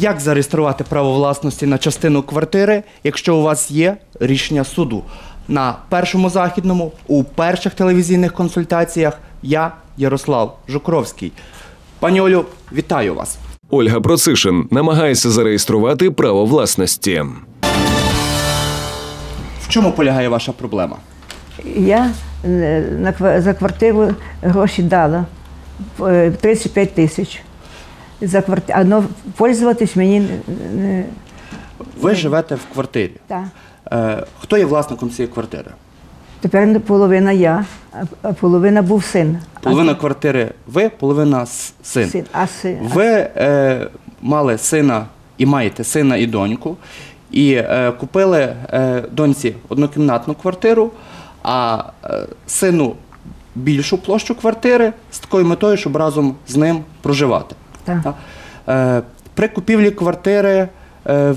Як зареєструвати право власності на частину квартири, якщо у вас є рішення суду? На першому західному у перших телевізійних консультаціях я, Ярослав Жукровський. Пані Олю, вітаю вас. Ольга Процишин намагається зареєструвати право власності. В чому полягає ваша проблема? Я е, за квартиру гроші дала е, 35 тисяч. За квартиру, але пользуватись мені не, Ви живете в квартирі. та. Е, хто є власником цієї квартири? Тепер половина я, а- половина був син. Половина квартири ви, половина с- син. син. А, си- а Ви е, мали сина і маєте сина і доньку, і е, купили е, доньці однокімнатну квартиру, а е, сину більшу площу квартири з такою метою, щоб разом з ним проживати. Так. Е, при купівлі квартири е,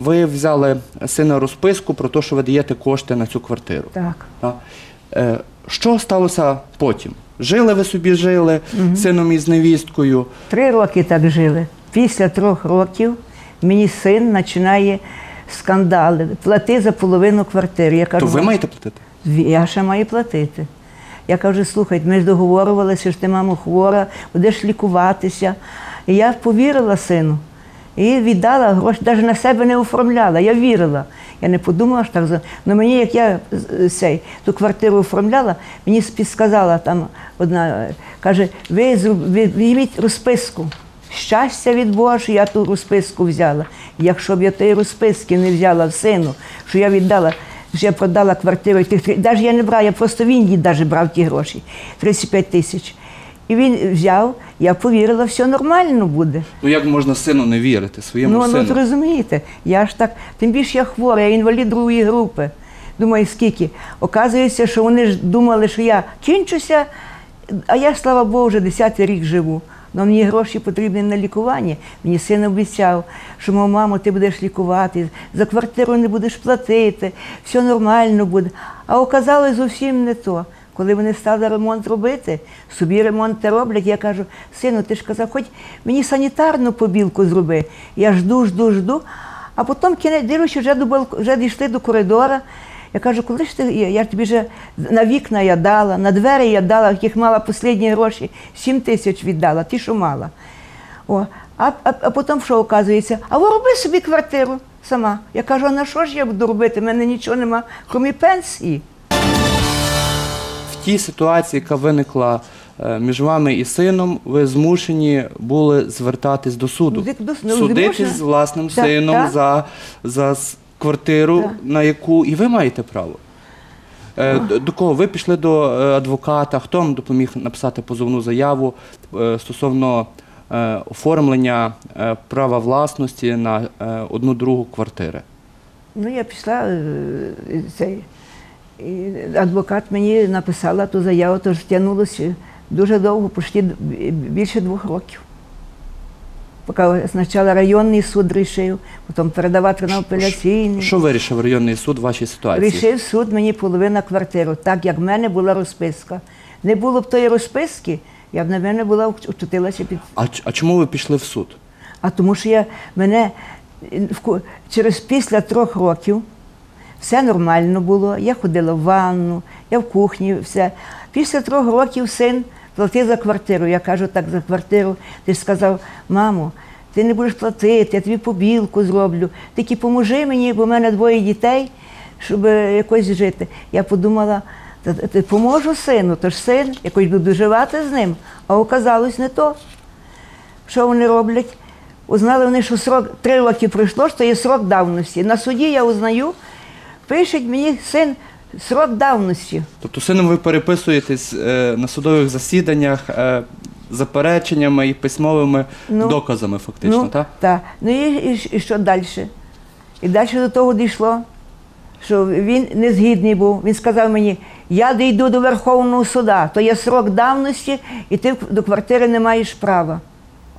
ви взяли сина розписку про те, що ви даєте кошти на цю квартиру. Так. Та? Е, Що сталося потім? Жили ви собі, жили з сином і з невісткою. Три роки так жили. Після трьох років мені син починає скандали. Плати за половину квартири. Я кажу, То ви маєте платити? Я ще маю платити. Я кажу, слухай, ми ж договорювалися, що ти, мамо, хвора, будеш лікуватися. І я повірила сину. І віддала гроші, навіть на себе не оформляла. Я вірила. Я не подумала, що так. Ну мені, як я цей, ту квартиру оформляла, мені підсказала там одна, каже, ви, візьміть розписку. Щастя від Бога, що я ту розписку взяла. Якщо б я тієї розписки не взяла сину, що я віддала, я продала квартиру, тих навіть я не брала, я просто він їй навіть брав ті гроші, 35 тисяч. І він взяв, я повірила, все нормально буде. Ну як можна сину не вірити, своєму Ну, ну сину? зрозумієте, я ж так, тим більше я хвора, я інвалід другої групи. Думаю, скільки. Оказується, що вони ж думали, що я кінчуся, а я, слава Богу, вже 10 рік живу. Но мені гроші потрібні на лікування. Мені син обіцяв, що мов, мамо, ти будеш лікувати, за квартиру не будеш платити, все нормально буде. А оказалось зовсім не то. Коли вони стали ремонт робити, собі ремонт роблять, я кажу, сину, ти ж казав, хоч мені санітарну побілку зроби. Я жду, жду, жду. А потім кінець дивлюся, вже вже дійшли до коридора. Я кажу, коли ж ти, я я тобі вже на вікна я дала, на двері я дала, яких мала останні гроші, 7 тисяч віддала, ті, що мала. О, а, а, а потім що оказується? А ви роби собі квартиру сама. Я кажу, а на що ж я буду робити? У мене нічого нема, крім пенсії. В тій ситуації, яка виникла е, між вами і сином, ви змушені були звертатись до суду. Ну, ну, Судитись з власним Так, сином так. за, за квартиру, Так. на яку і ви маєте право. Е, д- До кого? Ви пішли до е, адвоката, хто вам допоміг написати позовну заяву е, стосовно е, оформлення е, права власності на е, одну другу квартири? Ну, я пішла, е, цей, і адвокат мені написала ту заяву, тож тягнулося дуже довго, почти б- більше двох років. Поки спочатку районний суд рішив, потім передавати на апеляційний. Що вирішив районний суд в вашій ситуації? Рішив суд мені половина квартиру, так як в мене була розписка. Не було б тої розписки, я б на мене була вчутилася під А, а чому ви пішли в суд? а тому що я мене через після трьох років все нормально було. Я ходила в ванну, я в кухні, все. Після трьох років син платив за квартиру. Я кажу так за квартиру. Ти ж сказав, мамо, ти не будеш платити, я тобі побілку зроблю. Тільки поможи мені, бо в мене двоє дітей, щоб е, якось жити. Я подумала, та поможу сину, то ж син, якось буду живати з ним. А оказалось не то. Що вони роблять? Узнали вони, що срок три роки пройшло, що є срок давності. На суді я узнаю, пишуть мені син срок давності. Тобто сином ви переписуєтесь е, на судових засіданнях е, запереченнями і письмовими Ну, доказами, фактично, ну, так? та. ну і, і, і що далі? І далі до того дійшло, що він не згідний був. Він сказав мені, я дійду до Верховного суда, то є срок давності, і ти до квартири не маєш права.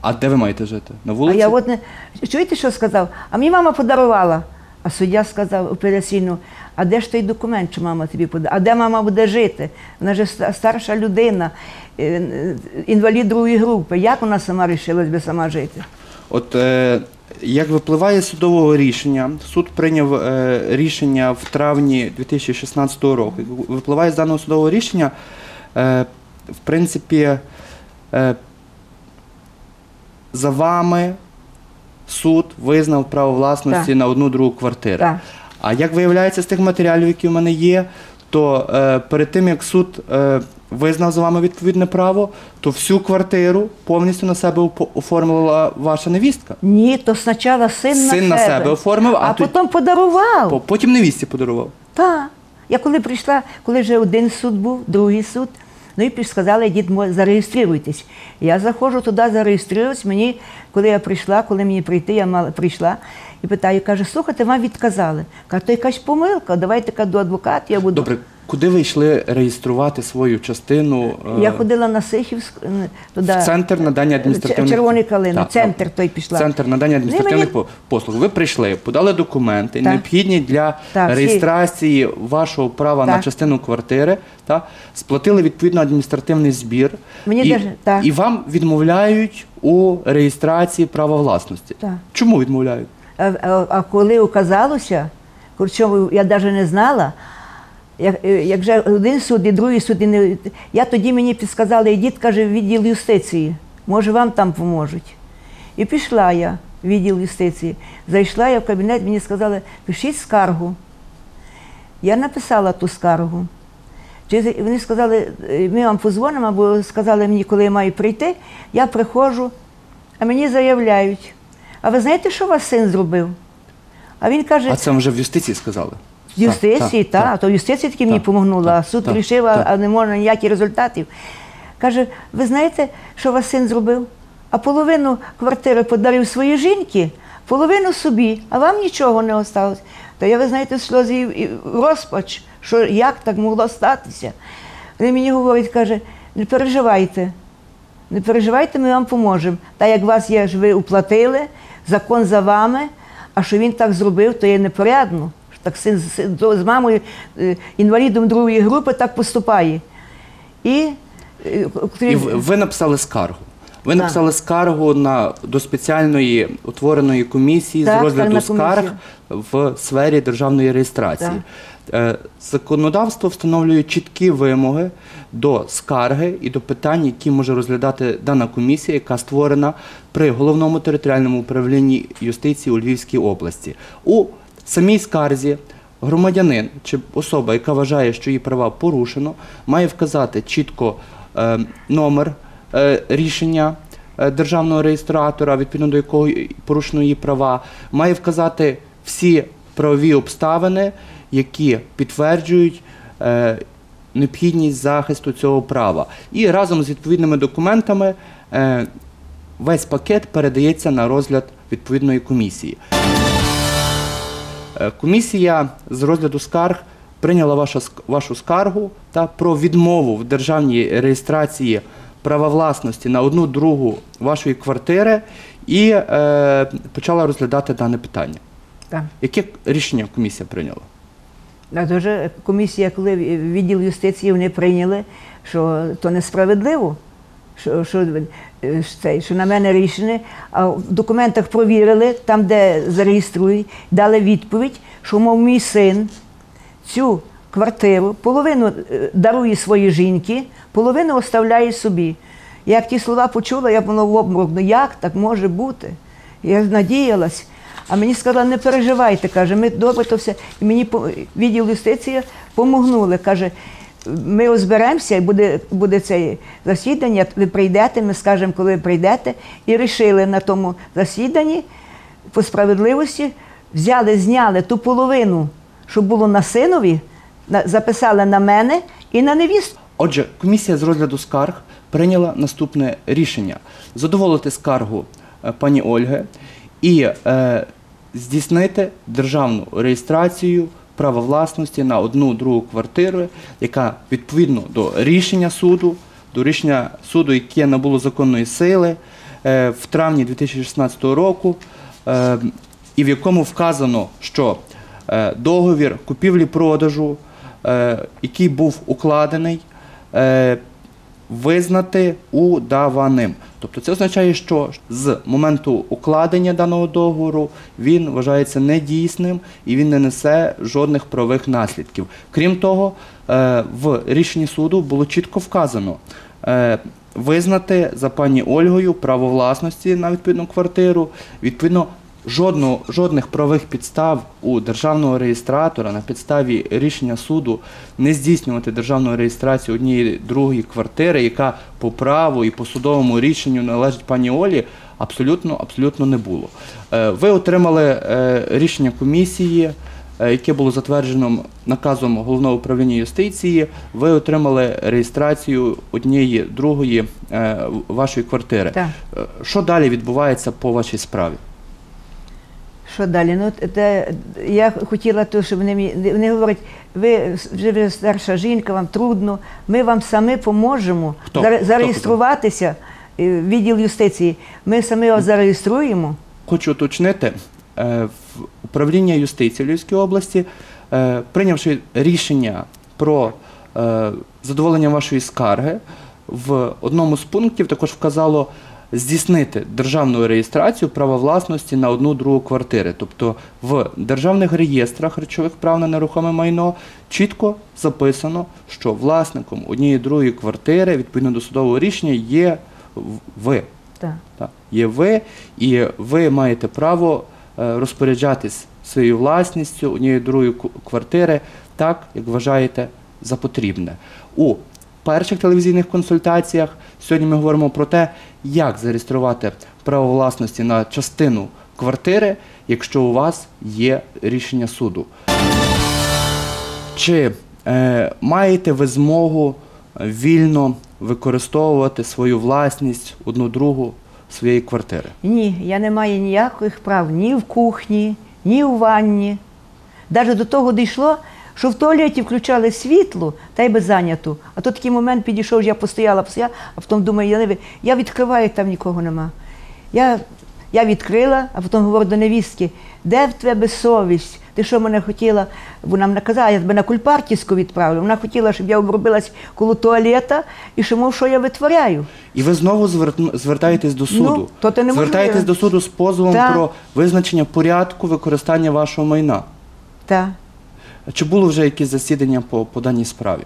А де ви маєте жити? На А я от не чуєте, що сказав? А мені мама подарувала. А суддя сказав операційну, а де ж той документ, що мама тобі подарувала? А де мама буде жити? Вона ж старша людина, е, інвалід другої групи. Як вона сама рішилась би сама жити? От е, як випливає з судового рішення, суд прийняв е, рішення в травні 2016 року. Випливає з даного судового рішення, е, в принципі, е, за вами суд визнав право власності Так. на одну другу квартиру. Так. А як виявляється з тих матеріалів, які в мене є, то е, перед тим як суд е, визнав за вами відповідне право, то всю квартиру повністю на себе оформила ваша невістка. Ні, то спочатку син, Син на себе, оформив, а а тут- потім подарував. По- Потім невістці подарував. Так. Я коли прийшла, коли вже один суд був, другий суд, ну і сказали, дід, зареєструйтесь. Я заходжу туди, зареєструюсь. Мені, коли я прийшла, коли мені прийти, я мала, прийшла і питаю, каже, слухайте, вам відказали. Каже, то якась помилка, давайте до адвоката, я буду. Добре, куди ви йшли реєструвати свою частину? е, Я ходила на Сихівськ, е, туди. в центр надання адміністративних Червоний калина, Так, центр той пішла. Центр надання Ну, адміністративних мені- послуг. Ви прийшли, подали документи, Так. необхідні для Так, всі. реєстрації вашого права на частину квартири, та сплатили відповідно адміністративний збір, Мені і, даже- так. і вам відмовляють у реєстрації права власності. Так. Чому відмовляють? А, коли оказалося, причому я навіть не знала, як, же один суд і другий суд, і не, я тоді мені підсказали, ідіть, каже, в відділ юстиції, може вам там поможуть. І пішла я в відділ юстиції. Зайшла я в кабінет, мені сказали, пишіть скаргу. Я написала ту скаргу. Вони сказали, «Е, ми вам позвонимо, або сказали мені, коли я маю прийти. Я приходжу, а мені заявляють. А ви знаєте, що ваш син зробив? А він каже, А це вже в юстиції сказали. з юстиції, так, так, то юстиція таки мені Так, допомогла, а так, суд так, рішив, а- так. а не можна ніяких результатів. Каже, ви знаєте, що ваш син зробив? А половину квартири подарив своїй жінці, половину собі, а вам нічого не осталось. То я, ви знаєте, сльози і- і розпач, що як так могло статися. Він мені говорить, каже, не переживайте, не переживайте, ми вам поможемо. Та як вас є, ж ви уплатили, закон за вами, а що він так зробив, то є непорядно. Так син з- мамою, е, інвалідом другої групи так поступає. І, е, І ви написали скаргу. Ви Так. написали скаргу на до спеціальної утвореної комісії Так, з розгляду скарг в сфері державної реєстрації. Е, Законодавство встановлює чіткі вимоги до скарги і до питань, які може розглядати дана комісія, яка створена при головному територіальному управлінні юстиції у Львівській області. У самій скарзі громадянин чи особа, яка вважає, що її права порушено, має вказати чітко е, номер рішення е, державного реєстратора, відповідно до якого порушено її права, має вказати всі правові обставини, які підтверджують. е, Необхідність захисту цього права. І разом з відповідними документами е, весь пакет передається на розгляд відповідної комісії. Е, Комісія з розгляду скарг прийняла вашу скаргу та про відмову в державній реєстрації права власності на одну другу вашої квартири і е, почала розглядати дане питання. так. Яке рішення комісія прийняла? А дуже комісія, коли відділ юстиції вони прийняли, що то несправедливо, що, що, е, що що на мене рішення, а в документах провірили, там, де зареєструють, дали відповідь, що, мов мій син цю квартиру половину е, дарує своїй жінці, половину оставляє собі. Як ті слова почула, я була в обморок, ну як так може бути? Я надіялась. А мені сказали, не переживайте, каже, ми добре то все. І мені відділ юстиції помогнули. Каже, ми розберемося, і буде, буде це засідання, ви прийдете, ми скажемо, коли ви прийдете. І рішили на тому засіданні по справедливості, взяли, зняли ту половину, що було на синові, записали на мене і на невісту. Отже, комісія з розгляду скарг прийняла наступне рішення: задоволити скаргу е, пані Ольги і е, здійснити державну реєстрацію права власності на одну другу квартиру, яка відповідно до рішення суду, до рішення суду, яке набуло законної сили е, в травні 2016 року, е, і в якому вказано, що е, договір купівлі-продажу, який був укладений, е, визнати удаваним. Тобто це означає, що з моменту укладення даного договору він вважається недійсним і він не несе жодних правових наслідків. Крім того, е, в рішенні суду було чітко вказано. е, Визнати за пані Ольгою право власності на відповідну квартиру, відповідно, жодного, жодних правових підстав у державного реєстратора на підставі рішення суду не здійснювати державну реєстрацію однієї другої квартири, яка по праву і по судовому рішенню належить пані Олі, абсолютно, абсолютно не було. Е, Ви отримали е, рішення комісії. е, Яке було затверджено наказом головного управління юстиції, ви отримали реєстрацію однієї другої вашої квартири. Так. Що далі відбувається по вашій справі? Що далі? Ну, те, я хотіла то, щоб вони мені вони говорять, ви вже старша жінка, вам трудно, ми вам самі поможемо Хто? заре- Хто зареєструватися е, в відділ юстиції. Ми самі вас зареєструємо. Хочу уточнити, е, управління юстиції Львівської області, е, прийнявши рішення про задоволення вашої скарги, в одному з пунктів також вказало здійснити державну реєстрацію права власності на одну другу квартири. Тобто в державних реєстрах речових прав на нерухоме майно чітко записано, що власником однієї другої квартири відповідно до судового рішення є ви. Так. Так. Є ви, і ви маєте право е, розпоряджатись своєю власністю однієї другої квартири так, як вважаєте за потрібне. У перших телевізійних консультаціях сьогодні ми говоримо про те, як зареєструвати право власності на частину квартири, якщо у вас є рішення суду. Чи е, маєте ви змогу вільно використовувати свою власність одну другу своєї квартири? Ні, я не маю ніяких прав ні в кухні, ні у ванні. Навіть до того дійшло, що в туалеті включали світло, та й би зайнято. А то такий момент підійшов, я постояла, постояла, а потім думаю, я, я відкриваю, там нікого нема. Я, я відкрила, а потім говорю до невістки, де в тебе совість? Ти що мене хотіла? Вона мене казала, я тебе на кульпартіску відправлю. Вона хотіла, щоб я обробилась коло туалета і що, мов, що я витворяю. І ви знову звер- звертаєтесь до суду. Ну, то ти не звертаєтесь можливо. до суду з позовом Так. про визначення порядку використання вашого майна. Так. Чи було вже якісь засідання по, по даній справі?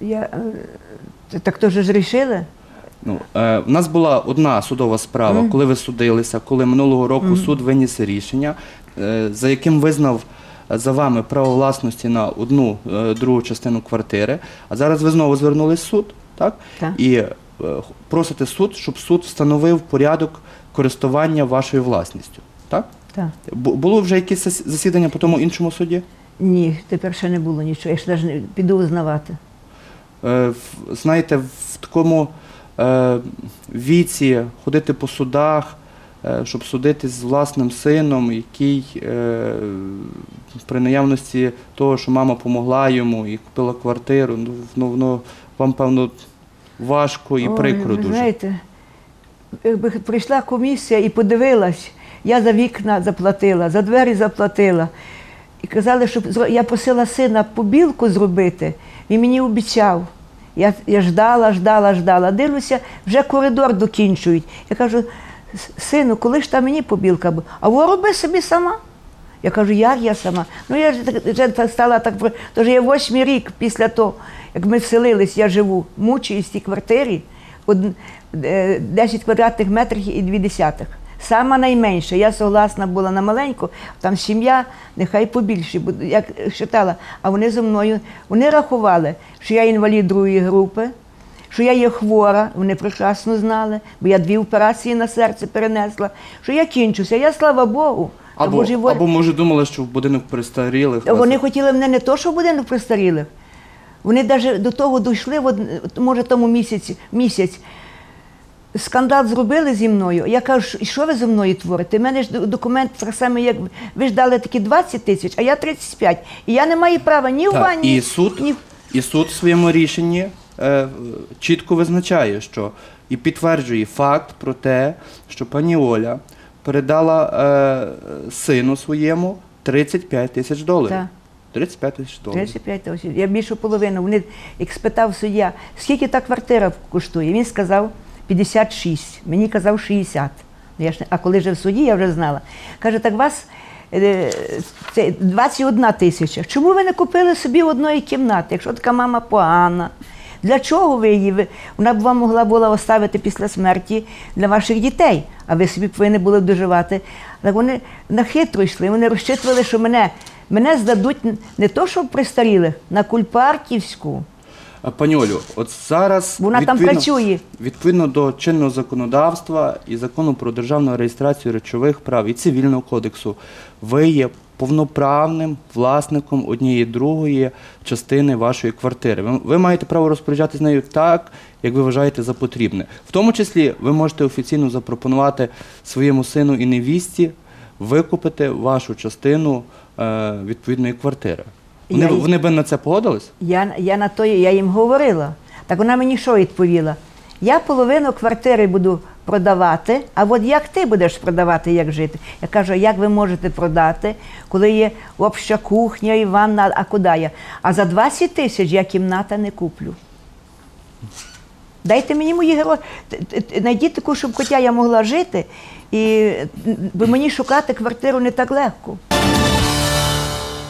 Я, е, так то ж рішили? Ну, е, у нас була одна судова справа, коли ви судилися, коли минулого року суд виніс рішення, е, за яким визнав е, за вами право власності на одну е, другу частину квартири. А зараз ви знову звернулись в суд, так? Так. І е, просите суд, щоб суд встановив порядок користування вашою власністю. Так? Так. Було вже якесь засідання по тому іншому суді? Ні, тепер ще не було нічого. Я ж навіть не піду узнавати. Е, знаєте, в такому е, віці ходити по судах, е, щоб судити з власним сином, який е, при наявності того, що мама помогла йому і купила квартиру, ну, ну, воно вам, певно, важко і Ой, прикро ви дуже. знаєте, якби прийшла комісія і подивилась, я за вікна заплатила, за двері заплатила. І казали, зро- я просила сина побілку зробити, він мені обіцяв. Я, я ждала, ждала, ждала. Дивлюся, вже коридор докінчують. Я кажу, сину, коли ж там мені побілка буде? А во роби собі сама. Я кажу, як я сама? Ну я вже стала так. Тож я восьмий рік після того, як ми вселились, я живу, мучуюсь в цій квартирі, е, 10 квадратних метрів і 2 десятих. Сама найменша. Я согласна була на маленьку, там сім'я, нехай побільше, бо як читала. А вони зі мною, вони рахували, що я інвалід другої групи, що я є хвора, вони прекрасно знали, бо я дві операції на серце перенесла, що я кінчуся. Я слава Богу. Або, Божій або, може, думали, що в будинок перестарілих. вас- Вони хотіли мене не то, що в будинок престарілих. Вони навіть до того дійшли, може, тому місяці, місяць. Скандал зробили зі мною. Я кажу, що ви зі мною творите? У мене ж документ так само, як ви. ж дали такі 20 тисяч, а я 35. І я не маю права ні в ванні, і суд, ні і суд в своєму рішенні е, чітко визначає, що і підтверджує факт про те, що пані Оля передала е, сину своєму 35 тисяч доларів. Так. 35 тисяч доларів. 35 тисяч. Я більшу половину. Вони, як спитав суддя, скільки та квартира коштує? Він сказав 56. Мені казав 60. Ну, Я ж, а коли вже в суді, я вже знала. Каже, так вас е, це 21 тисяча. Чому ви не купили собі одної кімнати, якщо така мама погана? Для чого ви її? Вона б вам могла була оставити після смерті для ваших дітей, а ви собі повинні були доживати. Так вони на хитро йшли, вони розчитували, що мене, мене здадуть не то, що пристарілих, на Кульпарківську. А, от зараз Вона там працює. відповідно до чинного законодавства і закону про державну реєстрацію речових прав і цивільного кодексу, ви є повноправним власником однієї другої частини вашої квартири. Ви, ви маєте право розпоряджатися нею так, як ви вважаєте за потрібне. В тому числі ви можете офіційно запропонувати своєму сину і невісті викупити вашу частину е, відповідної квартири. Вони, Я вони би на це погодились? Я, я на то, я їм говорила. Так вона мені що відповіла? Я половину квартири буду продавати, а от як ти будеш продавати, як жити? Я кажу, як ви можете продати, коли є обща кухня і ванна, а куди я? А за 20 тисяч я кімната не куплю. Дайте мені мої гроші. Найдіть таку, щоб хоча я могла жити, і бо мені шукати квартиру не так легко.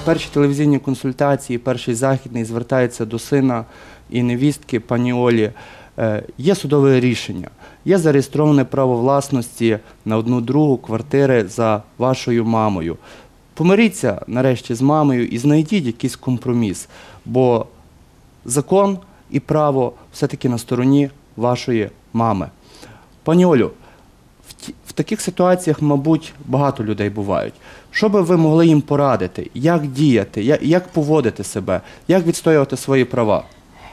Перші телевізійні консультації, перший західний звертається до сина і невістки пані Олі. Е, Є судове рішення, є зареєстроване право власності на одну другу квартири за вашою мамою. Помиріться нарешті з мамою і знайдіть якийсь компроміс, бо закон і право все-таки на стороні вашої мами. Пані Олю, в, таких ситуаціях, мабуть, багато людей бувають. Що би ви могли їм порадити? Як діяти, як, як поводити себе, як відстоювати свої права?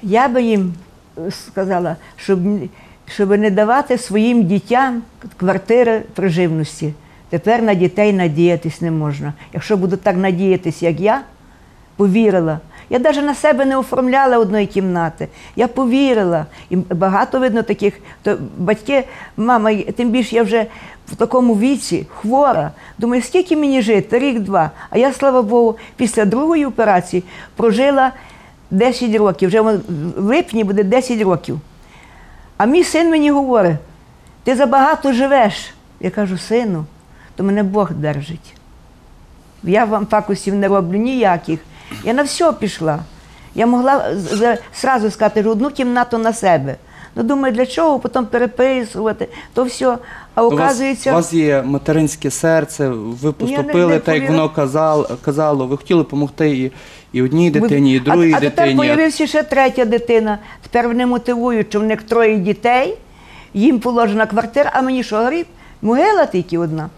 Я би їм е, сказала, щоб, щоб не давати своїм дітям квартири при живності. Тепер на дітей надіятись не можна. Якщо буду так надіятись, як я, повірила. Я навіть на себе не оформляла одної кімнати. Я повірила. І багато видно таких. То батьки, мама, тим більше я вже в такому віці хвора. Думаю, скільки мені жити? Рік-два. А я, слава Богу, після другої операції прожила 10 років. Вже в липні буде 10 років. А мій син мені говорить: ти забагато живеш. Я кажу, сину, то мене Бог держить. Я вам пакостів не роблю ніяких. Я на все пішла. Я могла зразу сказати що одну кімнату на себе. Ну, думаю, для чого потім переписувати, то все. А У вас, оказується, у вас є материнське серце, ви поступили не так, як воно казало, казало. Ви хотіли допомогти і, і одній дитині, і а, другій а тепер з'явився ще третя дитина. Тепер вони мотивують, що в них троє дітей, їм положена квартира, а мені що, гріб? Могила тільки одна.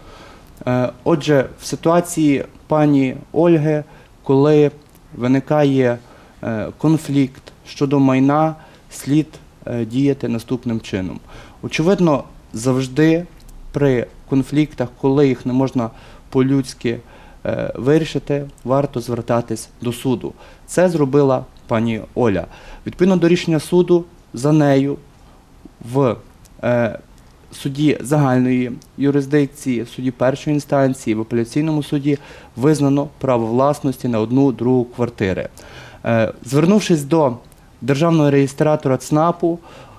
Е, Отже, в ситуації пані Ольги, коли виникає е, конфлікт щодо майна, слід е, діяти наступним чином. Очевидно, завжди при конфліктах, коли їх не можна по-людськи е, вирішити, варто звертатись до суду. Це зробила пані Оля. Відповідно до рішення суду, за нею в суді загальної юрисдикції, суді першої інстанції, в апеляційному суді визнано право власності на одну другу квартири. Е, звернувшись до державного реєстратора ЦНАПу,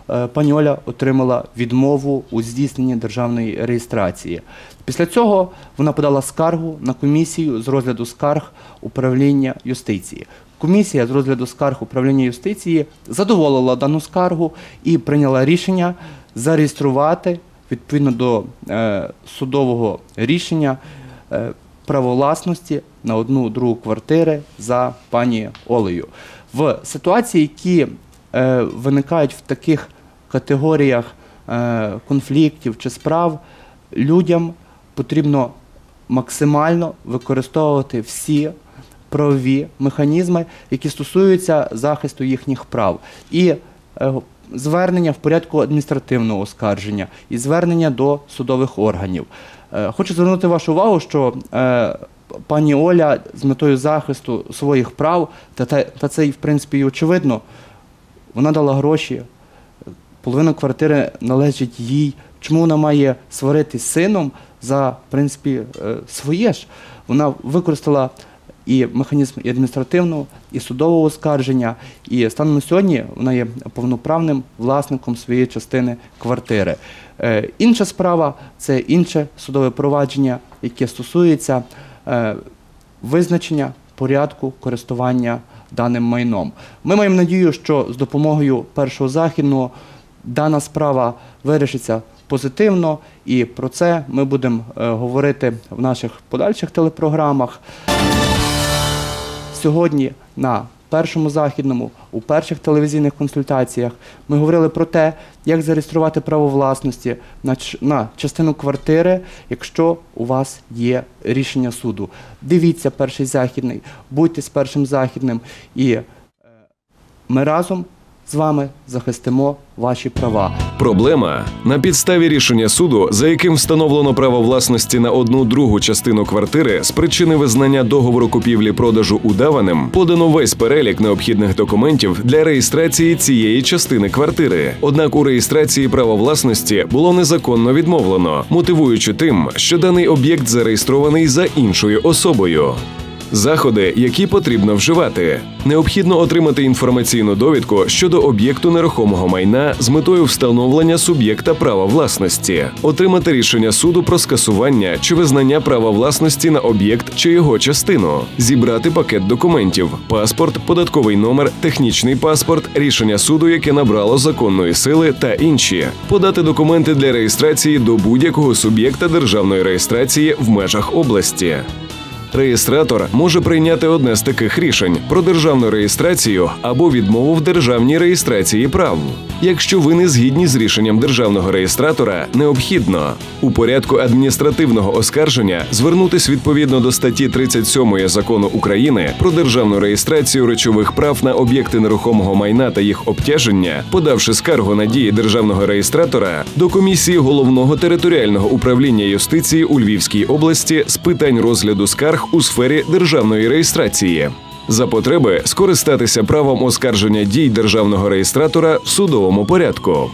е, пані Оля отримала відмову у здійсненні державної реєстрації. Після цього вона подала скаргу на комісію з розгляду скарг управління юстиції. Комісія з розгляду скарг управління юстиції задоволила дану скаргу і прийняла рішення зареєструвати відповідно до е, судового рішення е, право власності на одну другу квартири за пані Олею. В ситуації, які е, виникають в таких категоріях конфліктів чи справ, людям потрібно максимально використовувати всі правові механізми, які стосуються захисту їхніх прав. І звернення в порядку адміністративного оскарження, і звернення до судових органів. Е, Хочу звернути вашу увагу, що е, пані Оля з метою захисту своїх прав, та, та, це, в принципі, і очевидно, вона дала гроші, половина квартири належить їй. Чому вона має сваритись сином за в принципі е, своє ж? Вона використала і механізм і адміністративного, і судового оскарження. І станом на сьогодні вона є повноправним власником своєї частини квартири. Е, Інша справа це інше судове провадження, яке стосується е, визначення порядку користування даним майном. Ми маємо надію, що з допомогою першого західного дана справа вирішиться позитивно, і про це ми будемо е, говорити в наших подальших телепрограмах. Сьогодні на першому західному, у перших телевізійних консультаціях ми говорили про те, як зареєструвати право власності на, на частину квартири, якщо у вас є рішення суду. Дивіться перший західний, будьте з першим західним, і е, ми разом з вами захистимо ваші права. Проблема на підставі рішення суду, за яким встановлено право власності на одну другу частину квартири з причини визнання договору купівлі-продажу удаваним, подано весь перелік необхідних документів для реєстрації цієї частини квартири. Однак у реєстрації права власності було незаконно відмовлено, мотивуючи тим, що даний об'єкт зареєстрований за іншою особою. Заходи, які потрібно вживати, необхідно отримати інформаційну довідку щодо об'єкту нерухомого майна з метою встановлення суб'єкта права власності, отримати рішення суду про скасування чи визнання права власності на об'єкт чи його частину, зібрати пакет документів: паспорт, податковий номер, технічний паспорт, рішення суду, яке набрало законної сили, та інші, подати документи для реєстрації до будь-якого суб'єкта державної реєстрації в межах області. Реєстратор може прийняти одне з таких рішень про державну реєстрацію або відмову в державній реєстрації прав. Якщо ви не згідні з рішенням державного реєстратора, необхідно у порядку адміністративного оскарження звернутись відповідно до статті 37 закону України про державну реєстрацію речових прав на об'єкти нерухомого майна та їх обтяження, подавши скаргу на дії державного реєстратора до комісії головного територіального управління юстиції у Львівській області з питань розгляду скарг у сфері державної реєстрації. За потреби скористатися правом оскарження дій державного реєстратора в судовому порядку.